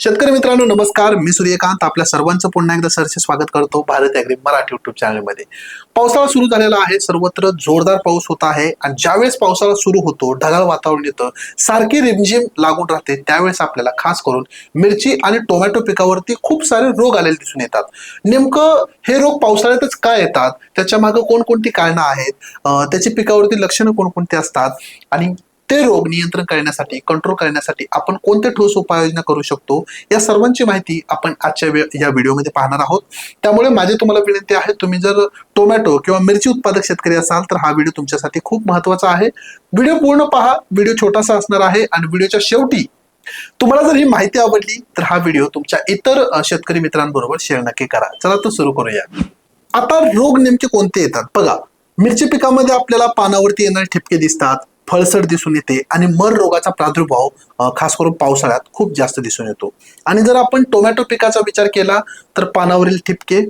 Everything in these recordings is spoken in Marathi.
शेतकरी मित्रांनो नमस्कार. मी सूर्यकांत. आपल्या सर्वांचं पुन्हा एकदा सरचे स्वागत करतो भारत अॅग्री मराठी युट्यूब चॅनलमध्ये पावसाळा सुरू झालेला आहे. सर्वत्र जोरदार पाऊस होत आहे आणि ज्यावेळेस पावसाळा सुरू होतो ढगाळ वातावरण येतं सारखी रिमझिम लागून राहते त्यावेळेस आपल्याला खास करून मिरची आणि टोमॅटो पिकावरती खूप सारे रोग आलेले दिसून येतात. नेमकं हे रोग पावसाळ्यातच का येतात? त्याच्यामागे कोणकोणती कारणं आहेत? त्याची पिकावरती लक्षणं कोणकोणती असतात? आणि ते रोग नियंत्रण करण्यासाठी कंट्रोल करण्यासाठी आपण कोणते ठोस उपाययोजना करू शकतो या सर्वांची माहिती आपण आजच्या वे- या व्हिडिओमध्ये पाहणार आहोत. त्यामुळे माझी तुम्हाला विनंती आहे तुम्ही जर टोमॅटो किंवा मिरची उत्पादक शेतकरी असाल तर हा व्हिडिओ तुमच्यासाठी खूप महत्त्वाचा आहे. व्हिडिओ पूर्ण पहा व्हिडिओ छोटासा असणार आहे आणि व्हिडिओच्या शेवटी तुम्हाला जर ही माहिती आवडली तर हा व्हिडिओ तुमच्या इतर शेतकरी मित्रांबरोबर शेअर नक्की करा. चला तर सुरू करूया. आता रोग नेमके कोणते येतात? बघा मिरची पिकामध्ये आपल्याला पानावरती येणारे ठिपके दिसतात फळसड दिसून येते आणि मर रोगाचा प्रादुर्भाव खास करून पावसाळ्यात खूप जास्त दिसून येतो. आणि जर आपण टोमॅटो पिकाचा विचार केला तर पानावरील ठिपके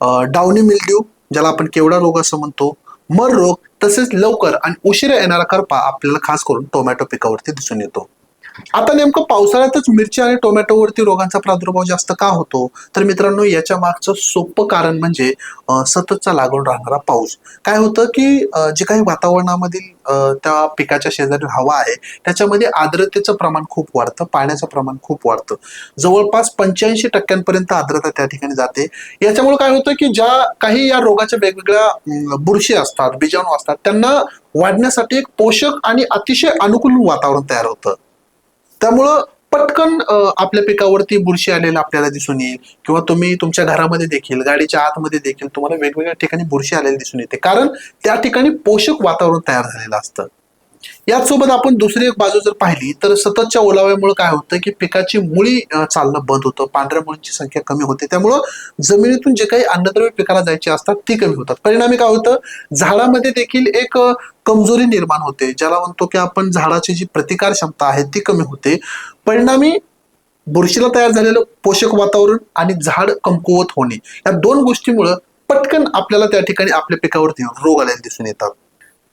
अ, डाउनी मिल्ड्यू ज्याला आपण केवडा रोग असं म्हणतो मर रोग तसेच लवकर आणि उशिरा येणारा करपा आपल्याला खास करून टोमॅटो पिकावरती दिसून येतो. आता नेमकं पावसाळ्यातच मिरची आणि टोमॅटोवरती रोगांचा प्रादुर्भाव जास्त का होतो? तर मित्रांनो याच्या मागचं सोपं कारण म्हणजे सततचा लागून राहणारा पाऊस. काय होतं की जे काही वातावरणामधील त्या पिकाच्या शेजारी हवा आहे त्याच्यामध्ये आर्द्रतेचं प्रमाण खूप वाढतं पाण्याचं प्रमाण खूप वाढतं. जवळपास पंच्याऐंशी टक्क्यांपर्यंत आर्द्रता त्या ठिकाणी जाते. याच्यामुळे काय होतं की ज्या काही या रोगाच्या वेगवेगळ्या बुरशी असतात बीजाणू असतात त्यांना वाढण्यासाठी एक पोषक आणि अतिशय अनुकूल वातावरण तयार होतं. त्यामुळं पटकन आपल्या पिकावरती बुरशी आलेला आपल्याला दिसून येईल. किंवा तुम्ही तुमच्या घरामध्ये देखील गाडीच्या आतमध्ये देखील तुम्हाला वेगवेगळ्या ठिकाणी बुरशी आलेली दिसून येते. कारण त्या ठिकाणी पोषक वातावरण तयार झालेलं असतं. याचसोबत आपण दुसरी एक बाजू जर पाहिली तर सततच्या ओलाव्यामुळे काय होतं की पिकाची मुळी चालणं बंद होतं. पांढऱ्या मुळींची संख्या कमी होते. त्यामुळं जमिनीतून जे काही अन्नद्रव्य पिकाला जायचे असतात ती कमी होतात. परिणामी काय होतं? झाडामध्ये देखील एक कमजोरी निर्माण होते. ज्याला म्हणतो की आपण झाडाची जी प्रतिकार क्षमता आहे ती कमी होते. परिणामी बुरशीला तयार झालेलं पोषक वातावरण आणि झाड कमकुवत होणे. या दोन गोष्टीमुळं पटकन आपल्याला त्या ठिकाणी आपल्या पिकावरती रोग आलेले दिसून येतात.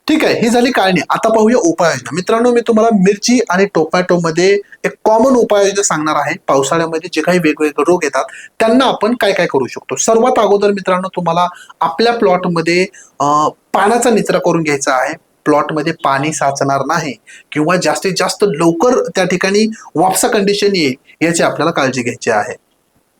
ठीक आहे ही झाली कारणे आता पाहूया उपाययोजना. मित्रांनो मी तुम्हाला मिरची आणि टोमॅटो मध्ये एक कॉमन उपाययोजना सांगणार आहे. पावसाळ्यामध्ये जे काही वेगवेगळे रोग येतात त्यांना आपण काय काय करू शकतो? सर्वात अगोदर मित्रांनो तुम्हाला आपल्या प्लॉटमध्ये पाण्याचा निचरा करून घ्यायचा आहे. प्लॉटमध्ये पाणी साचणार नाही किंवा जास्तीत जास्त लवकर त्या ठिकाणी वापसा कंडिशन येईल याची आपल्याला काळजी घ्यायची आहे.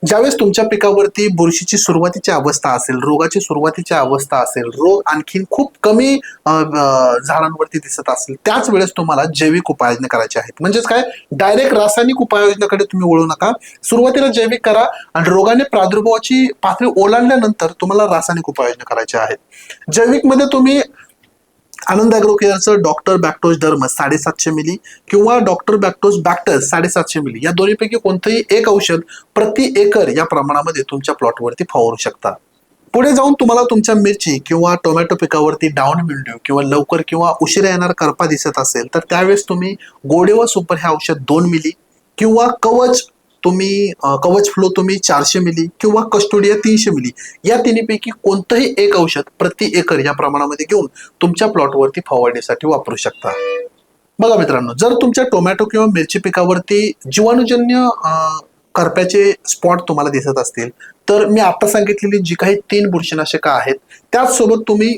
ज्यावेळेस तुमच्या पिकावरती बुरशीची सुरुवातीची अवस्था असेल रोगाची सुरुवातीची अवस्था असेल रोग आणखीन खूप कमी झाडांवरती दिसत असेल त्याच वेळेस तुम्हाला जैविक उपाययोजना करायची आहेत. म्हणजेच काय? डायरेक्ट रासायनिक उपाययोजनाकडे तुम्ही वळू नका. सुरुवातीला जैविक करा आणि रोगाने प्रादुर्भावाची पातळी ओलांडल्यानंतर तुम्हाला रासायनिक उपाययोजना करायच्या आहेत. जैविकमध्ये तुम्ही आनंद अॅग्रो केअरचं डॉक्टर बॅक्टोज धर्म साडेसातशे मिली किंवा डॉक्टर बॅक्टोज बॅक्टर्स साडेसातशे मिली. या दोन्हीपैकी कोणतंही एक औषध प्रति एकर या प्रमाणामध्ये तुमच्या प्लॉटवरती फवारू शकता. पुढे जाऊन तुम्हाला तुमच्या मिरची किंवा टोमॅटो पिकावरती डाऊन मिल्ड्यू किंवा लवकर किंवा उशिरा येणार करपा दिसत असेल तर त्यावेळेस तुम्ही गोडे व सुपर हे औषध दोन मिली किंवा कवच तुम्ही कवच फ्लो तुम्ही चारशे मिली किंवा कस्टोडिया तीनशे मिली या तिन्हीपैकी कोणतंही एक औषध प्रति एकर या प्रमाणामध्ये घेऊन तुमच्या प्लॉटवरती फवारणीसाठी वापरू शकता. बघा मित्रांनो जर तुमच्या टोमॅटो किंवा मिरची पिकावरती जीवाणूजन्य करप्याचे स्पॉट तुम्हाला दिसत असतील तर मी आता सांगितलेली जी काही तीन बुरशीनाशकं आहेत त्याचसोबत तुम्ही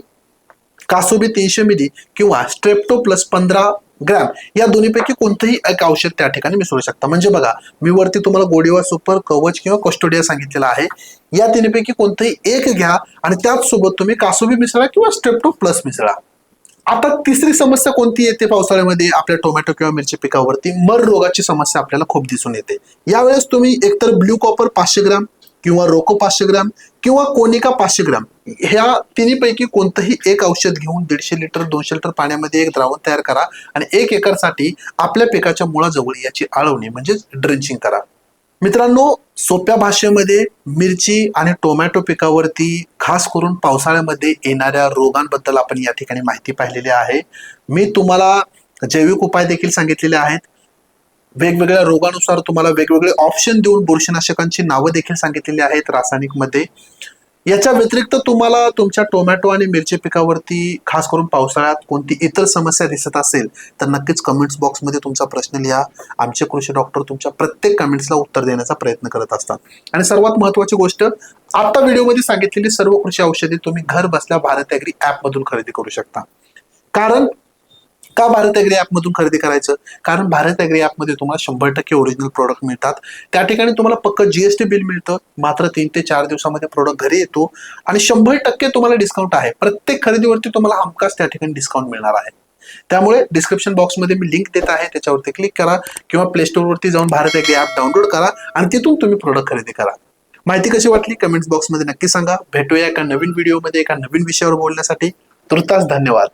कासोबी तीनशे मिली किंवा स्ट्रेप्टो प्लस पंधरा ग्रॅम या दोन्हीपैकी कोणतंही एक औषध त्या ठिकाणी मिसळू शकता. म्हणजे बघा मी वरती तुम्हाला गोडीवा सुपर कवच किंवा कस्टोडिया सांगितलेला आहे. या तिन्हीपैकी कोणतंही एक घ्या आणि त्याचसोबत तुम्ही कासोबी मिसळा किंवा स्ट्रेप्टो प्लस मिसळा. आता तिसरी समस्या कोणती येते पावसाळ्यामध्ये? आपल्या टोमॅटो किंवा मिरची पिकावरती. मर रोगाची समस्या आपल्याला खूप दिसून येते. यावेळेस तुम्ही एकतर ब्ल्यू कॉपर पाचशे ग्राम किंवा रोको पाचशे ग्राम किंवा कोनिका पाचशे ग्राम ह्या तिन्हीपैकी कोणतंही एक औषध घेऊन दीडशे लिटर दोनशे लिटर पाण्यामध्ये एक द्रावण तयार करा आणि एक एकरसाठी आपल्या पिकाच्या मुळाजवळ याची आळवणी म्हणजेच ड्रेंचिंग करा. मित्रांनो सोप्या भाषेमध्ये मिरची आणि टोमॅटो पिकावरती खास करून पावसाळ्यामध्ये येणाऱ्या रोगांबद्दल आपण या ठिकाणी माहिती पाहिलेली आहे. मी तुम्हाला जैविक उपाय देखील सांगितलेले आहेत. वेगवेगळ्या रोगानुसार तुम्हाला वेगवेगळे ऑप्शन देऊन बुरशीनाशकांची नावं देखील सांगितलेली आहेत रासायनिकमध्ये. याच्या व्यतिरिक्त तुम्हाला तुमच्या टोमॅटो आणि मिरची पिकावरती खास करून पावसाळ्यात कोणती इतर समस्या दिसत असेल तर नक्कीच कमेंट्स बॉक्समध्ये तुमचा प्रश्न लिहा. आमचे कृषी डॉक्टर तुमच्या प्रत्येक कमेंट्सला उत्तर देण्याचा प्रयत्न करत असतात. आणि सर्वात महत्वाची गोष्ट आता व्हिडिओमध्ये सांगितलेली सर्व कृषी औषधे तुम्ही घर बसल्या भारत ॲग्री ॲपमधून खरेदी करू शकता. कारण का भारत ॲग्री ॲपमधून खरेदी करायचं? कारण भारत ॲग्री ॲपमध्ये तुम्हाला शंभर टक्के ओरिजिनल प्रोडक्ट मिळतात. त्या ठिकाणी तुम्हाला पक्क जीएसटी बिल मिळतं. मात्र तीन ते चार दिवसामध्ये प्रोडक्ट घरी येतो. आणि शंभर टक्के तुम्हाला डिस्काउंट आहे. प्रत्येक खरेदीवरती तुम्हाला हमखास त्या ठिकाणी डिस्काउंट मिळणार आहे. त्यामुळे डिस्क्रिप्शन बॉक्समध्ये मी लिंक देत आहे. त्याच्यावरती क्लिक करा किंवा प्ले स्टोअरवरती जाऊन भारत ॲग्री ॲप डाउनलोड करा आणि तिथून तुम्ही प्रोडक्ट खरेदी करा. माहिती कशी वाटली? कमेंट्स बॉक्समध्ये नक्की सांगा. भेटूया एका नवीन व्हिडिओमध्ये एका नवीन विषयावर बोलण्यासाठी. तुर्तास धन्यवाद.